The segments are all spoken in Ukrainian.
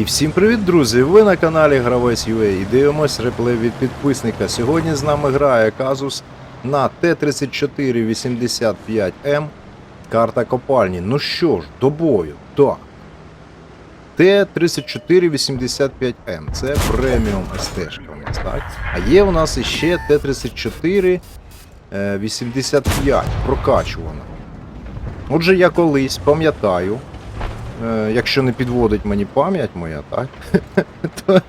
І всім привіт, друзі! Ви на каналі Гравець UA і дивимось реплей від підписника. Сьогодні з нами грає Казус на Т-3485М. Карта копальні. Ну що ж, до бою. Так. Т-3485М. Це преміум СТ-шка у нас, так? А є у нас іще Т-3485 прокачувана. Отже, я колись пам'ятаю, е, якщо не підводить мені пам'ять моя, так? то,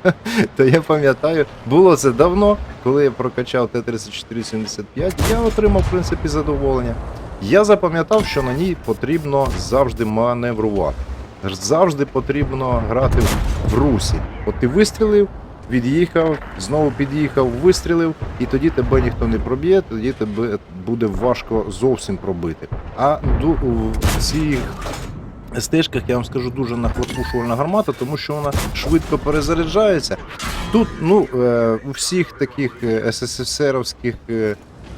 то я пам'ятаю, було це давно, коли я прокачав Т-3475, я отримав, в принципі, задоволення. Я запам'ятав, що на ній потрібно завжди маневрувати. Завжди потрібно грати в русі. От ти вистрілив, від'їхав, знову під'їхав, вистрілив, і тоді тебе ніхто не проб'є, тоді тебе буде важко зовсім пробити. А у цих стежках я вам скажу дуже нахлопушувальна гармата, тому що вона швидко перезаряджається. Тут, ну, е, у всіх таких е, СССРовських е,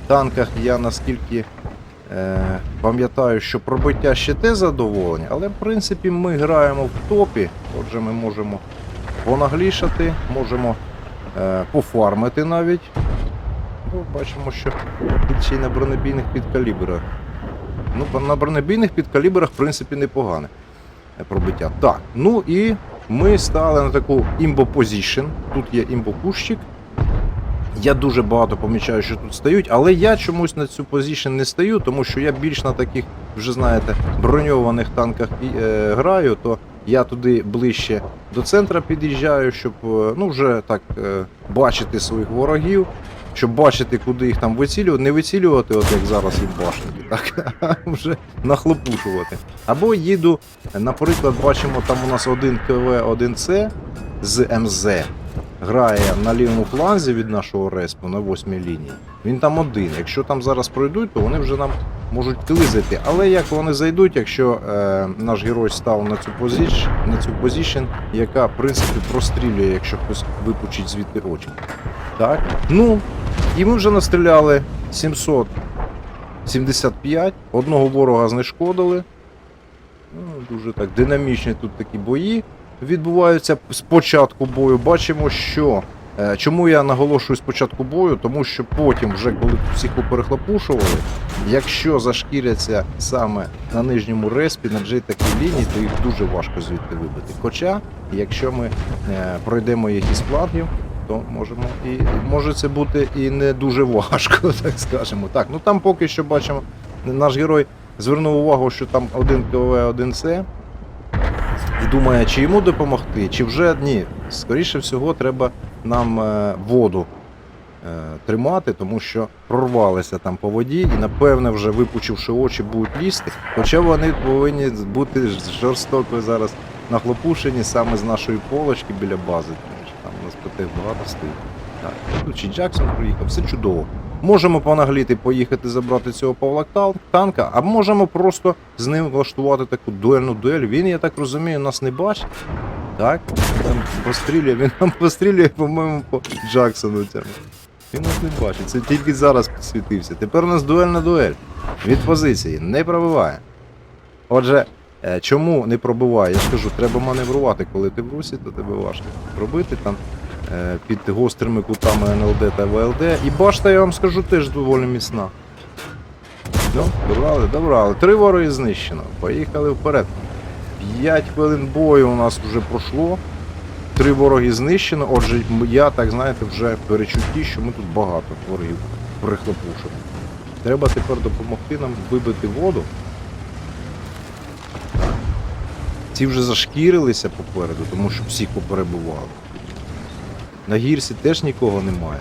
танках я наскільки пам'ятаю, що пробиття ще те задоволення, але в принципі ми граємо в топі, отже, ми можемо понаглішати, можемо пофармити навіть. Ну, бачимо, що ще й на бронебійних підкалібрах. Ну, на бронебійних підкалібрах, в принципі, непогане пробиття. Так, ну і ми стали на таку імбо позішн. Тут є імбо-кущик. Я дуже багато помічаю, що тут стають, але я чомусь на цю позішн не стаю, тому що я більш на таких, вже знаєте, броньованих танках е, граю, то я туди ближче до центра під'їжджаю, щоб е, ну, вже так е, бачити своїх ворогів, щоб бачити, куди їх там вицілювати, не вицілювати, от як зараз їх башники, так, а вже нахлопушувати. Або їду, наприклад, бачимо, там у нас один КВ, один С з МЗ грає на лівому фланзі від нашого респу на восьмій лінії. Він там один. Якщо там зараз пройдуть, то вони вже нам можуть тили зайти. Але як вони зайдуть, якщо е, наш герой став на цю позицію, на цю позицію, яка в принципі прострілює, якщо хтось випучить звідти очі. Так. Ну, і ми вже настріляли 775, одного ворога знешкодили. Ну, дуже так динамічні тут такі бої відбуваються з початку бою. Бачимо, що. е, Чому я наголошую з початку бою? Тому що потім, вже коли всіх поперехлопушували, якщо зашкіряться саме на нижньому респі, на джей такій лінії, то їх дуже важко звідти вибити. Хоча, якщо ми е, пройдемо їх із флангів, то можемо і може це бути і не дуже важко, так скажемо. Так, ну там поки що бачимо, наш герой звернув увагу, що там один КВ, один С. І думає, чи йому допомогти, чи вже ні. Скоріше всього, треба нам е, воду е, тримати, тому що прорвалися там по воді і, напевне, вже випучивши очі, будуть лізти. Хоча вони повинні бути жорстоко зараз нахлопушені саме з нашої полочки біля бази, ПТ багато стоїть. Так, чи Джексон приїхав, все чудово. Можемо понагліти, поїхати забрати цього Павла танка, а можемо просто з ним влаштувати таку дуельну дуель. Він, я так розумію, нас не бачить. Так? Там пострілює, він нам пострілює, по-моєму, по Джексону цьому. Він нас не бачить, це тільки зараз підсвітився. Тепер у нас дуельна дуель. Від позиції не пробиває. Отже, е, чому не пробиває? Я ж кажу, треба маневрувати, коли ти в русі, то тебе важко пробити там під гострими кутами НЛД та ВЛД. І башта, я вам скажу, теж доволі міцна. Ну, добрали, добрали. Три вороги знищено. Поїхали вперед. 5 хвилин бою у нас вже пройшло. Три вороги знищено. Отже, я, так знаєте, вже перечутті, що ми тут багато ворогів прихлопушили. Треба тепер допомогти нам вибити воду. Ці вже зашкірилися попереду, тому що всіх поперебували. На гірсі теж нікого немає.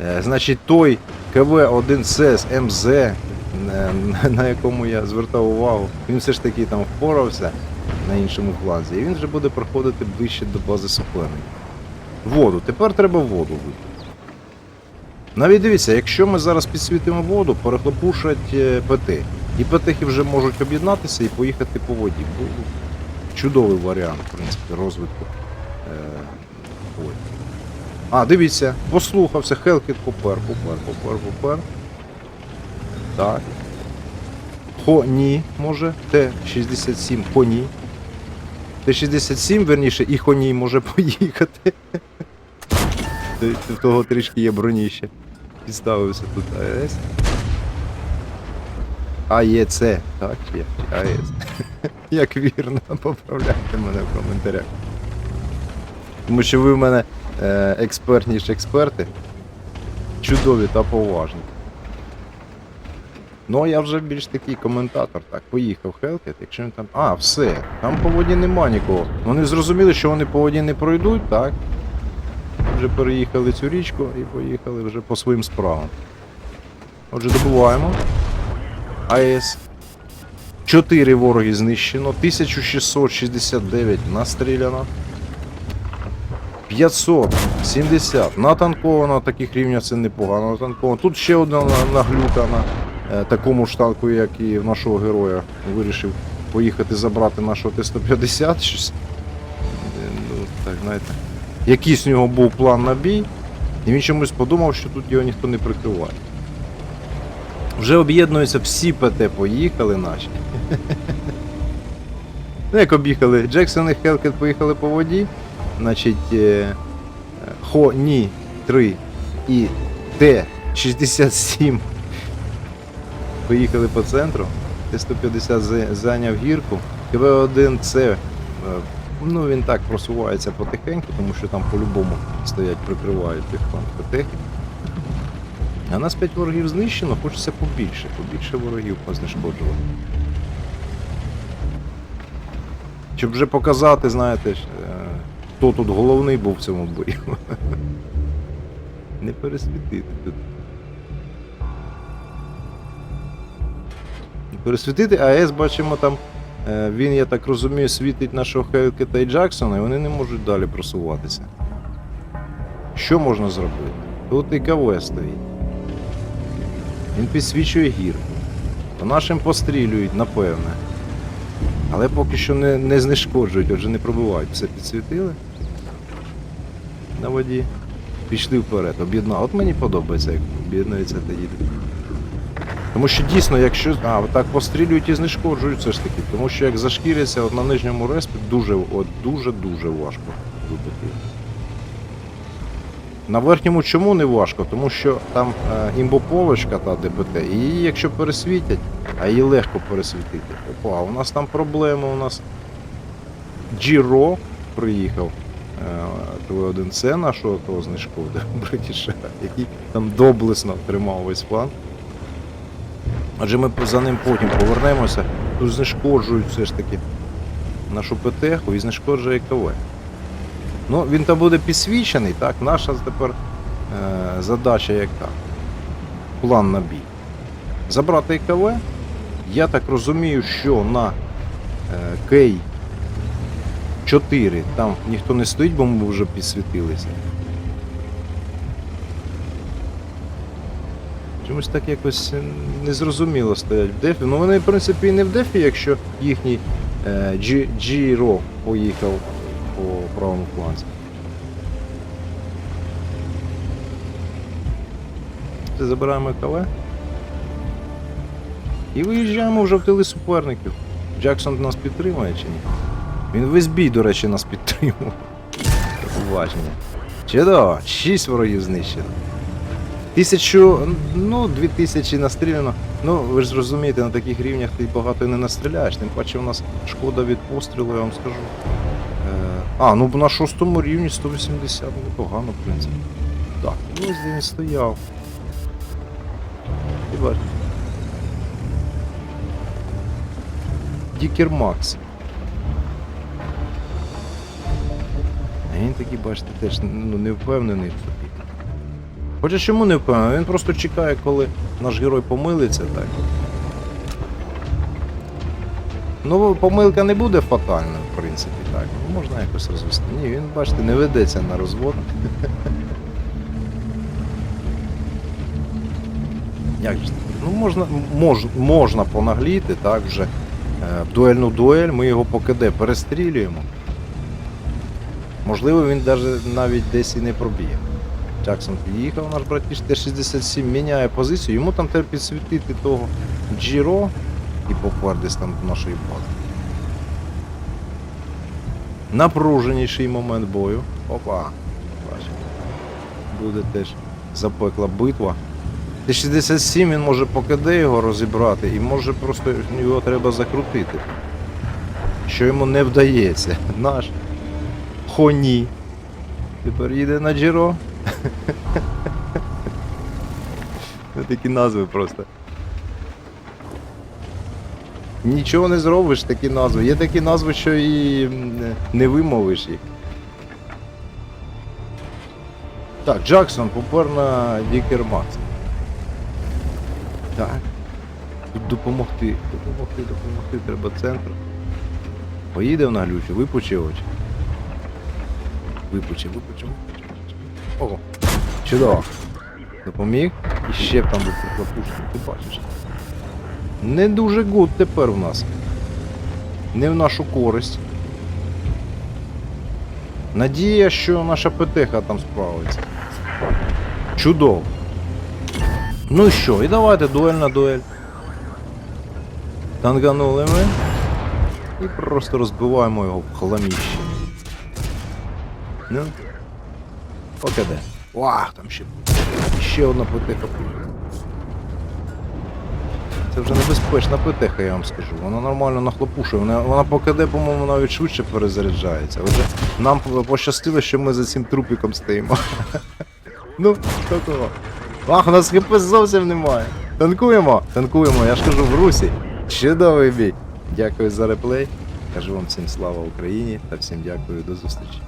Е, значить, той КВ-1С МЗ, е, на- якому я звертав увагу, він все ж таки там впорався на іншому фланзі, і він вже буде проходити ближче до бази суперника. Воду. Тепер треба воду випити. Навіть дивіться, якщо ми зараз підсвітимо воду, перехлопушать е, ПТ. І ПТХи вже можуть об'єднатися і поїхати по воді. Чудовий варіант, в принципі, розвитку е. А, дивіться, послухався, Хелкіт попер, попер, попер, попер. Так. Хоні, може, Т-67 Хоні. Т-67, верніше, і хоній може поїхати. В того трішки є броніще. Підставився тут АЕС. АЄЦ, так, чи як? Чи АЕС. Як вірно, поправляйте мене в коментарях. Тому що ви в мене е, експертніші експерти. Чудові та поважні. Ну, а я вже більш такий коментатор. Так, поїхав Хелкет, якщо він там. А, все, там по воді нема нікого. Вони зрозуміли, що вони по воді не пройдуть, так? Вже переїхали цю річку і поїхали вже по своїм справам. Отже, добуваємо. АЕС. Чотири вороги знищено, 1669 настріляно. 570 натанковано, таких рівня це непогано натанковано. Тут ще одна на- наглюка на е, такому ж танку, як і в нашого героя. Вирішив поїхати забрати нашого Т-150. Щось. Е, Ну, так, знаєте. Якийсь у нього був план на бій, і він чомусь подумав, що тут його ніхто не прикриває. Вже об'єднуються всі ПТ поїхали наші. Ну, як об'їхали Джексон і Хелкет поїхали по воді. Значить, е, Хо Ні 3 і Т-67 поїхали по центру. Т-150 зайняв гірку. КВ-1 це ну він так просувається потихеньку, тому що там по-любому стоять, прикривають тих ПТ-хів. А нас 5 ворогів знищено, хочеться побільше, побільше ворогів познешкоджувати. Щоб вже показати, знаєте, е, хто тут головний був в цьому бою. Не пересвітити тут. Пересвітити, а АЕС бачимо там. е, Він, я так розумію, світить нашого Хелкета і Джексона, і вони не можуть далі просуватися. Що можна зробити? Тут і КВ стоїть. Він підсвічує гірку. По нашим пострілюють, напевне. Але поки що не, не знешкоджують, отже не пробивають. Все підсвітили на воді. Пішли вперед, об'єднали. От мені подобається, як об'єднується та їде. Тому що дійсно, якщо. А, так пострілюють і знешкоджують все ж таки. Тому що як зашкіряться от на нижньому респі, дуже, от дуже-дуже важко вибити. На верхньому чому не важко? Тому що там е, імбополочка та ДБТ, і її якщо пересвітять, а її легко пересвітити. Опа, у нас там проблема, у нас Джіро приїхав. е, ТВ-1С нашого того знешкодив Бритіша, який там доблесно тримав весь план. Адже ми за ним потім повернемося, тут знешкоджують все ж таки нашу ПТХу і знешкоджує КВ. Ну, він там буде підсвічений, так? Наша тепер е, задача яка? План на бій. Забрати КВ. Я так розумію, що на е, Кей 4 там ніхто не стоїть, бо ми вже підсвітилися. Чомусь так якось е, незрозуміло стоять в дефі. Ну вони, в принципі, і не в дефі, якщо їхній е, Джіро поїхав по правому фланзі. Забираємо КВ. І виїжджаємо вже в тили суперників. Джексон нас підтримує чи ні? Він весь бій, до речі, нас підтримував. Уваження. Чудово, 6 ворогів знищено. Тисячу, ну, дві тисячі настріляно. Ну, ви ж розумієте, на таких рівнях ти багато не настріляєш. Тим паче у нас шкода від пострілу, я вам скажу. А, ну на шостому рівні 180, непогано, в принципі. Так, і ось де він стояв. Бачиш. Дікер Макс. Він такий, бачите, теж ну, не впевнений в собі. Хоча чому не впевнений? Він просто чекає, коли наш герой помилиться, так. Ну, помилка не буде фатальною, в принципі, так. Ну, можна якось розвести. Ні, він, бачите, не ведеться на розвод. Як же? Ну, можна, мож, можна понагліти, так, вже. Е, в дуельну дуель, ми його по КД перестрілюємо. Можливо, він навіть десь і не проб'є. Джексон під'їхав, наш братіш Т-67 міняє позицію, йому там треба підсвітити того Джіро і попер десь там до нашої бази. Напруженіший момент бою. Опа. Бачиш. Буде теж запекла битва. Т-67 він може по КД його розібрати і може просто його треба закрутити. Що йому не вдається. Наш Хоні. Тепер їде на Джіро. Ну, Такі назви просто. Нічого не зробиш, такі назви. Є такі назви, що і не вимовиш їх. Так, Джексон попер на Дікер Макс. Так. Тут допомогти. Допомогти, допомогти. Треба центр. Поїде на глючу, випучи очі. Випучи, випучи, випучи. Ого. Чудово. Допоміг. І ще б там би прихлопушити, ти бачиш. Не дуже гуд тепер в нас. Не в нашу користь. Надія, що наша ПТХ там справиться. Чудово. Ну і що, і давайте дуель на дуель. Танганули ми. І просто розбиваємо його в хламіще. Ну. Де. Вах, там ще. Ще одна ПТХ. Це вже небезпечна ПТХ, я вам скажу. Вона нормально нахлопушує. Вона, вона по КД, по-моєму, навіть швидше перезаряджається. Отже, нам пощастило, що ми за цим трупіком стоїмо. Ну, такого. Ах, у нас ХП зовсім немає. Танкуємо, танкуємо, я ж кажу в русі. Чудовий бій. Дякую за реплей. Кажу вам всім слава Україні та всім дякую до зустрічі.